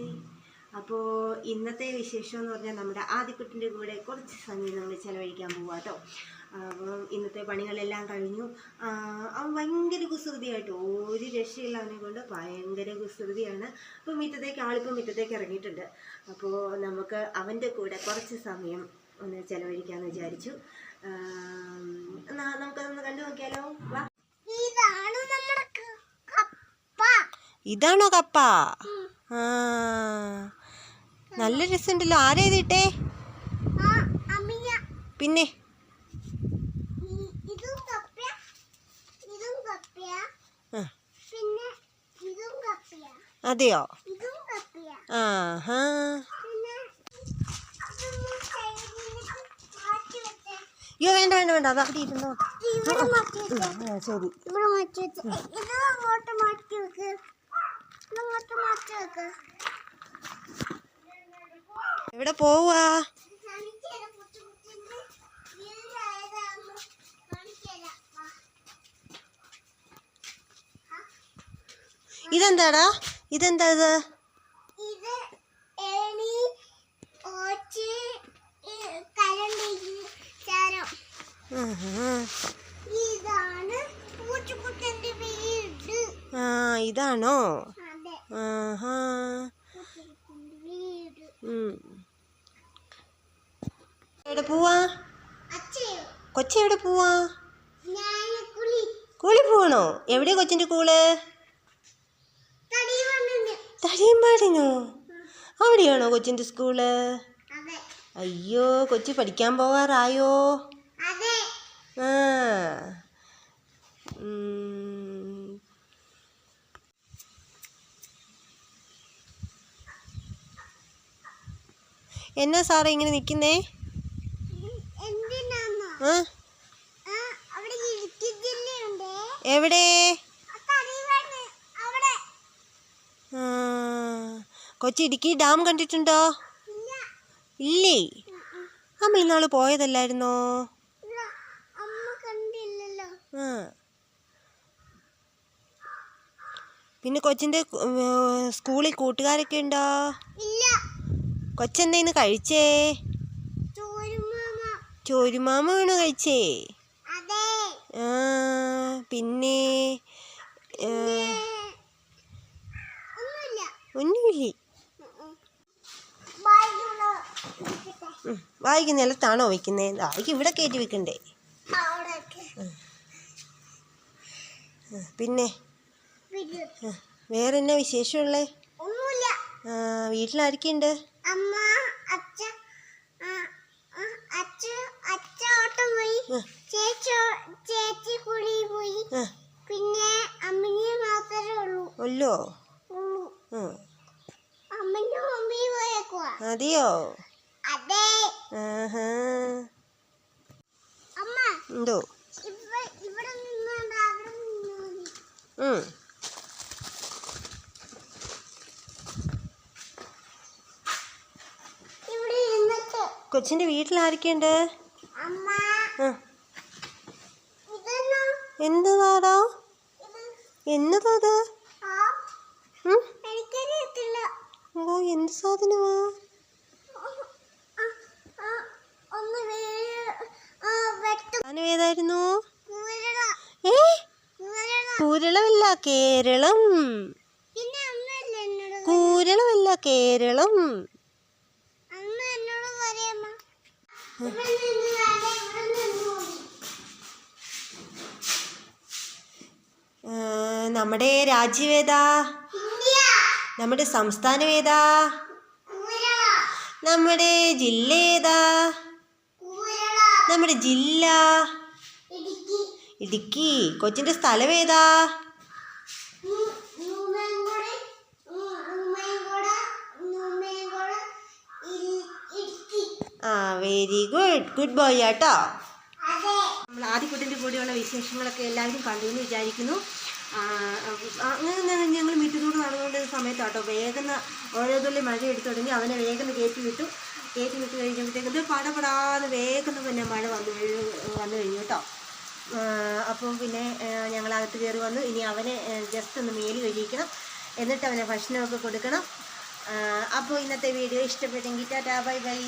Hi. അപ്പോൾ ഇന്നത്തെ വിശേഷം എന്ന് പറഞ്ഞാൽ നമ്മുടെ ആദ്യക്കുട്ടിന്റെ കൂടെ കുറച്ച് സമയം നമ്മൾ ചിലവഴിക്കാൻ പോവാട്ടോ കേട്ടോ അപ്പം ഇന്നത്തെ പണികളെല്ലാം കഴിഞ്ഞു. അവൻ ഭയങ്കര കുസൃതിയായിട്ട് ഒരു രക്ഷയില്ല അവനെ കൊണ്ട്. ഭയങ്കര കുസൃതിയാണ്. അപ്പോൾ മിറ്റത്തേക്ക് ആളിപ്പോൾ മിറ്റത്തേക്ക് ഇറങ്ങിയിട്ടുണ്ട്. അപ്പോൾ നമുക്ക് അവന്റെ കൂടെ കുറച്ച് സമയം ഒന്ന് ചിലവഴിക്കാമെന്ന് വിചാരിച്ചു. എന്നാ നമുക്കതൊന്ന് കണ്ടു നോക്കിയാലോ? വാ. ഇതാണോ കപ്പ? ആ. നല്ല രസമുണ്ടല്ലോ. ആരാ ഇതിട്ടേ പിന്നെ? അതെയോ ഇതും കപ്പ ആ. പിന്നെ അതൊന്ന് സൈഡിലേക്ക് മാറ്റി വെച്ചേ. അയ്യോ വേണ്ട വേണ്ട വേണ്ട. അതാ ഇരുന്നോ. ശരി. എവിടെ പോവാ. ഇതെന്താടാ? ഇതെന്താ ഇത്. ഇതാണ് ആ ഇതാണോ? ആഹാ. എവിടെ പോവാ? കൊച്ചി എവിടെ പോവാ? കുളി പോവാണോ? എവിടെ കൊച്ചിന്റെ കൂൾ തടിയമ്പാടിനോ അവിടെയാണോ കൊച്ചിന്റെ സ്കൂൾ? അയ്യോ കൊച്ചി പഠിക്കാൻ പോവാറായോ ആ. എന്നാ സാറേ ഇങ്ങനെ നിൽക്കുന്നേ ആ. എവിടെ? കൊച്ചി ഇടുക്കി ഡാം കണ്ടിട്ടുണ്ടോ? ഇല്ല. അമ്മ ഇന്നാൾ പോയതല്ലായിരുന്നോ? ആ. പിന്നെ കൊച്ചിന്റെ സ്കൂളിൽ കൂട്ടുകാരൊക്കെ ഉണ്ടോ? കൊച്ചെന്തേന്ന് കഴിച്ചേ? ചോരുമാമ വേണോ കഴിച്ചേ? ആ പിന്നെ ഒന്നുമില്ല. വായിക്ക് നിലത്താണോ വെക്കുന്നത് വായിക്ക് ഇവിടെ കയറ്റി വെക്കണ്ടേ. പിന്നെ വേറെ എന്നാ വിശേഷമുള്ളേ? വീട്ടിലാരൊക്കെയുണ്ട്? അമ്മ അച്ഛ അച്ഛ അച്ഛ ഓട്ടം പോയി. ചേച്ചി ചേച്ചി കുളി പോയി. പിന്നെ അമ്മയെ മാത്രമേ ഉള്ളൂ. ഉള്ളോ അമ്മയും മമ്മി പോയേക്കുവാ. അതെയോ? അതെ. അമ്മ എന്തോ? ഇവ ഇവിടെ നിന്നോ അവിടെ നിന്നാ കൊച്ചിന്റെ വീട്ടിൽ ആരൊക്കെയുണ്ട് ഇത്? എന്നതാ അത് ഓ എന്ത് സാധനമാ? സാധനം ഏതായിരുന്നു? കുരള ഏ? കുരള. കൂരളമല്ല കേരളം കൂരളമല്ല കേരളം അമ്മ എന്നോട് പറയമ്മ ഇവിടെ നിന്ന് വേണ്ട ഇവിടെ നിന്നു ആ, നമ്മുടെ രാജ്യവേദാ ഇന്ത്യ നമ്മുടെ സംസ്ഥാനം ഏതാ നമ്മുടെ ജില്ല ഏതാ നമ്മുടെ ജില്ല? ഇടുക്കി. കൊച്ചിന്റെ സ്ഥലം ഏതാ വെരി ഗുഡ് ഗുഡ് ബോയ് ആട്ടോ. നമ്മൾ ആദ്യക്കുട്ടിന്റെ കൂടെയുള്ള വിശേഷങ്ങളൊക്കെ എല്ലാവരും കണ്ടു എന്ന് വിചാരിക്കുന്നു. അങ്ങനെ ഞങ്ങൾ വീട്ടിലൂടെ നടന്നുകൊണ്ട് സമയത്താട്ടോ വേഗം ഓരോ തുള്ളി മഴ എടുത്തു തുടങ്ങി അവനെ വേഗം കയറ്റി വിട്ടു. കയറ്റി വിട്ട് കഴിഞ്ഞപ്പോഴത്തേക്കും ഇത് പടപടാന്ന് വേഗം പിന്നെ മഴ വന്നു വന്നു കഴിഞ്ഞു കേട്ടോ. അപ്പോൾ പിന്നെ ഞങ്ങൾ അകത്ത് കയറി വന്നു. ഇനി അവനെ ജസ്റ്റ് ഒന്ന് മേൽ കഴിക്കണം എന്നിട്ട് അവനെ ഭക്ഷണമൊക്കെ കൊടുക്കണം. അപ്പോൾ ഇന്നത്തെ വീഡിയോ ഇഷ്ടപ്പെട്ടെങ്കിൽ ടാറ്റാ ബൈ ബൈ.